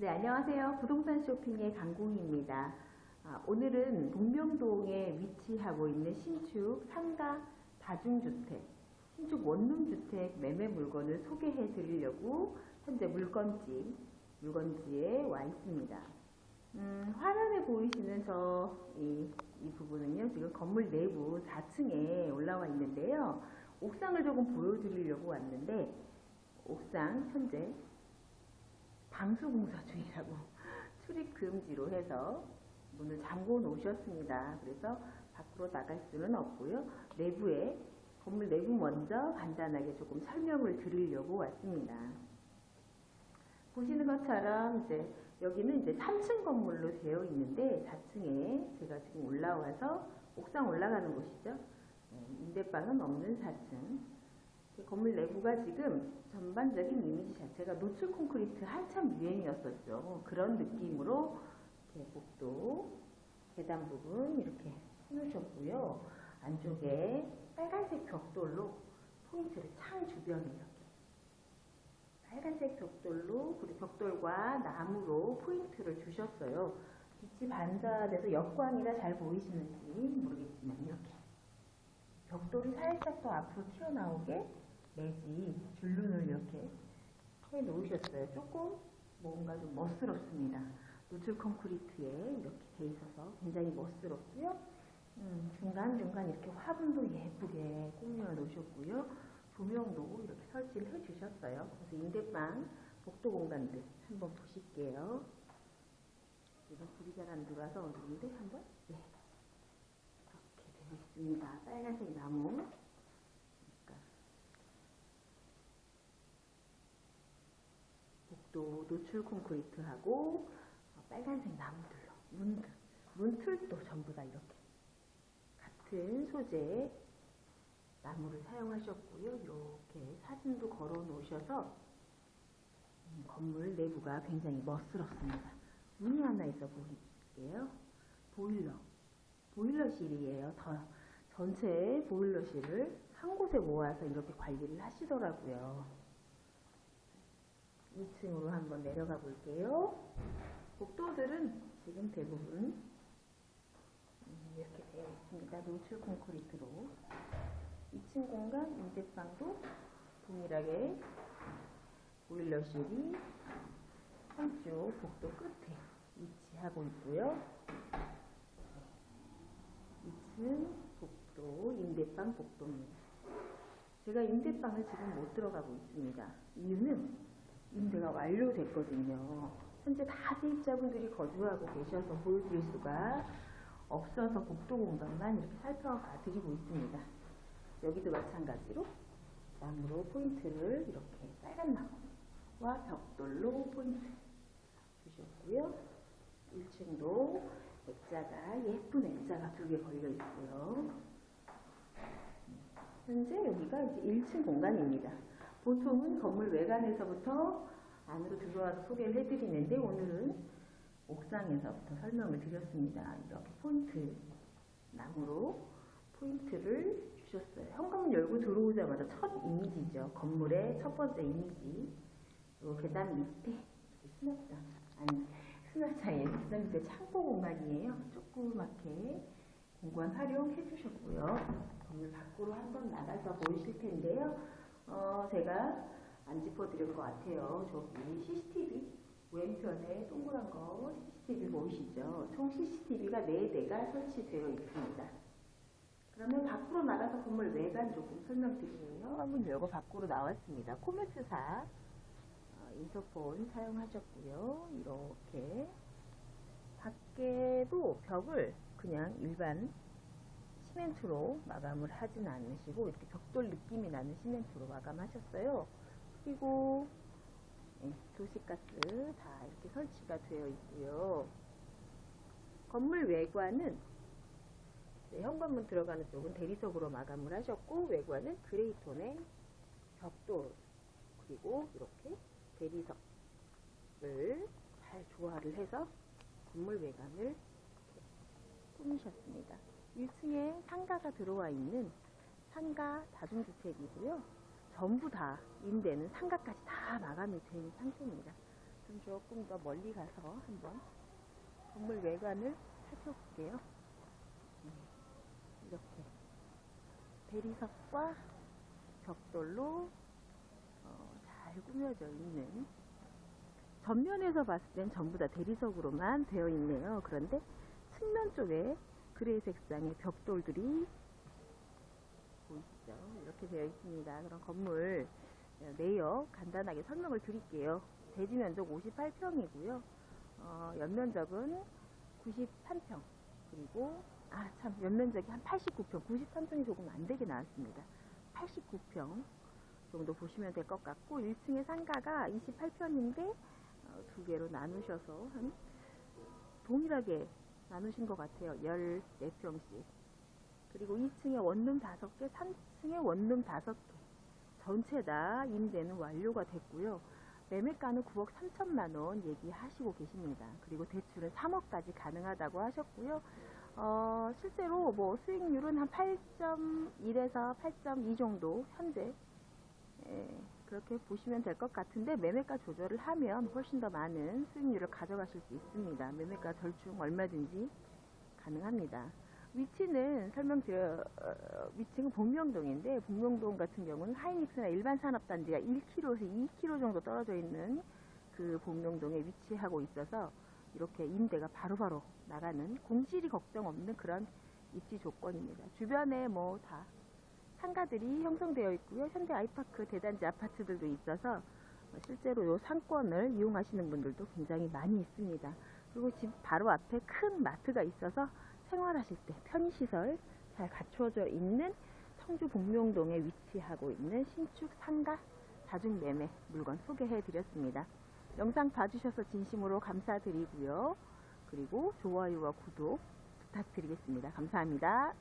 네, 안녕하세요. 부동산 쇼핑의 강공입니다. 아, 오늘은 동명동에 위치하고 있는 신축 상가 다중주택, 신축 원룸주택 매매 물건을 소개해 드리려고 현재 물건지, 물건지에 와 있습니다. 음, 화면에 보이시는 저, 이, 이 부분은요, 지금 건물 내부 4층에 올라와 있는데요. 옥상을 조금 보여드리려고 왔는데, 옥상 현재 방수공사 중이라고 출입 금지로 해서 문을 잠궈 놓으셨습니다. 그래서 밖으로 나갈 수는 없고요. 내부에 건물 내부 먼저 간단하게 조금 설명을 드리려고 왔습니다. 보시는 것처럼 이제 여기는 이제 3층 건물로 되어 있는데 4층에 제가 지금 올라와서 옥상 올라가는 곳이죠. 네, 임대방은 없는 4층. 건물 내부가 지금 전반적인 이미지 자체가 노출 콘크리트 한참 유행이었었죠. 그런 느낌으로 복도 계단 부분 이렇게 해놓으셨고요. 안쪽에 빨간색 벽돌로 포인트를 창 주변에 이렇게 빨간색 벽돌로 그리고 벽돌과 나무로 포인트를 주셨어요. 빛이 반사돼서 역광이라 잘 보이시는지 모르겠지만 이렇게 벽돌이 살짝 더 앞으로 튀어나오게 내지 줄눈을 이렇게 해 놓으셨어요. 조금 뭔가 좀 멋스럽습니다. 노출 콘크리트에 이렇게 돼 있어서 굉장히 멋스럽고요. 음, 중간중간 이렇게 화분도 예쁘게 꾸며 놓으셨고요. 조명도 이렇게 설치를 해 주셨어요. 그래서 임대방 복도 공간들 한번 보실게요. 이거 불이 잘 안 들어와서 어두운데 한번 네. 이렇게 되어 있습니다. 빨간색 나무 또 노출 콘크리트하고 빨간색 나무들로 문, 문틀도 전부 다 이렇게 같은 소재 나무를 사용하셨고요. 이렇게 사진도 걸어 놓으셔서 음, 건물 내부가 굉장히 멋스럽습니다. 문이 하나 있어 보일게요. 보일러. 보일러실이에요. 더, 전체 보일러실을 한 곳에 모아서 이렇게 관리를 하시더라고요. 2층으로 한번 내려가 볼게요. 복도들은 지금 대부분 이렇게 되어 있습니다. 노출 콘크리트로 2층 공간 임대방도 동일하게 보일러실이 한쪽 복도 끝에 위치하고 있고요. 2층 복도 임대방 복도입니다. 제가 임대방을 지금 못 들어가고 있습니다. 이유는 임대가 완료됐거든요. 현재 다 세입자분들이 거주하고 계셔서 보여드릴 수가 없어서 복도 공간만 이렇게 살펴봐 드리고 있습니다. 여기도 마찬가지로 나무로 포인트를 이렇게 빨간 나무와 벽돌로 포인트 주셨고요. 1층도 액자가 예쁜 액자가 두 개 걸려 있고요. 현재 여기가 이제 1층 공간입니다. 보통은 건물 외관에서부터 안으로 들어와서 소개를 해드리는데 오늘은 옥상에서부터 설명을 드렸습니다. 이렇게 포인트 나무로 포인트를 주셨어요. 현관문 열고 들어오자마자 첫 이미지죠. 건물의 첫 번째 이미지. 그리고 계단 밑에 수납장 아니 수납장에 계단 밑에 창고 공간이에요. 조그맣게 공간 활용해 주셨고요. 건물 밖으로 한번 나가서 보이실 텐데요. 어, 제가 안 짚어드릴 것 같아요. 저기 CCTV 왼편에 동그란 거 CCTV 보이시죠? 총 CCTV가 4대가 설치되어 있습니다. 그러면 밖으로 나가서 건물 외관 조금 설명드리면요. 한문 열고 밖으로 나왔습니다. 코메스사 어, 인터폰 사용하셨고요. 이렇게 밖에도 벽을 그냥 일반 시멘트로 마감을 하진 않으시고 이렇게 벽돌 느낌이 나는 시멘트로 마감하셨어요. 그리고 네, 도시가스 다 이렇게 설치가 되어 있고요. 건물 외관은 네, 현관문 들어가는 쪽은 대리석으로 마감을 하셨고 외관은 그레이톤의 벽돌 그리고 이렇게 대리석을 잘 조화를 해서 건물 외관을. 1층에 상가가 들어와 있는 상가 다중주택이고요. 전부 다 임대는 상가까지 다 마감이 된 상태입니다. 그럼 조금 더 멀리 가서 한번 건물 외관을 살펴볼게요. 네, 이렇게 대리석과 벽돌로 어, 잘 꾸며져 있는 전면에서 봤을 땐 전부 다 대리석으로만 되어 있네요. 그런데 측면 쪽에 그레이 색상의 벽돌들이 보이시죠? 이렇게 되어 있습니다. 그럼 건물 내역 간단하게 설명을 드릴게요. 대지 면적 58평이고요. 어, 연면적은 93평. 그리고 아 참 연면적이 한 89평, 93평이 조금 안 되게 나왔습니다. 89평 정도 보시면 될 것 같고 1층의 상가가 28평인데 두 개로 나누셔서 한 동일하게 나누신 것 같아요. 14평씩. 그리고 2층에 원룸 5개, 3층에 원룸 5개. 전체 다 임대는 완료가 됐고요. 매매가는 9억 3천만 원 얘기하시고 계십니다. 그리고 대출은 3억까지 가능하다고 하셨고요. 어, 실제로 뭐 수익률은 한 8.1에서 8.2 정도 현재 예, 그렇게 보시면 될 것 같은데 매매가 조절을 하면 훨씬 더 많은 수익률을 가져가실 수 있습니다. 매매가 절충 얼마든지 가능합니다. 위치는 설명드려 어, 위치는 복명동인데 복명동 같은 경우는 하이닉스나 일반 산업단지가 1km에서 2km 정도 떨어져 있는 그 복명동에 위치하고 있어서 이렇게 임대가 바로바로 나가는 공실이 걱정 없는 그런 입지 조건입니다. 주변에 뭐 다 상가들이 형성되어 있고요. 현대 아이파크 대단지 아파트들도 있어서 실제로 이 상권을 이용하시는 분들도 굉장히 많이 있습니다. 그리고 집 바로 앞에 큰 마트가 있어서 생활하실 때 편의시설 잘 갖추어져 있는 청주 복명동에 위치하고 있는 신축 상가 다중 매매 물건 소개해 드렸습니다. 영상 봐주셔서 진심으로 감사드리고요. 그리고 좋아요와 구독 부탁드리겠습니다. 감사합니다.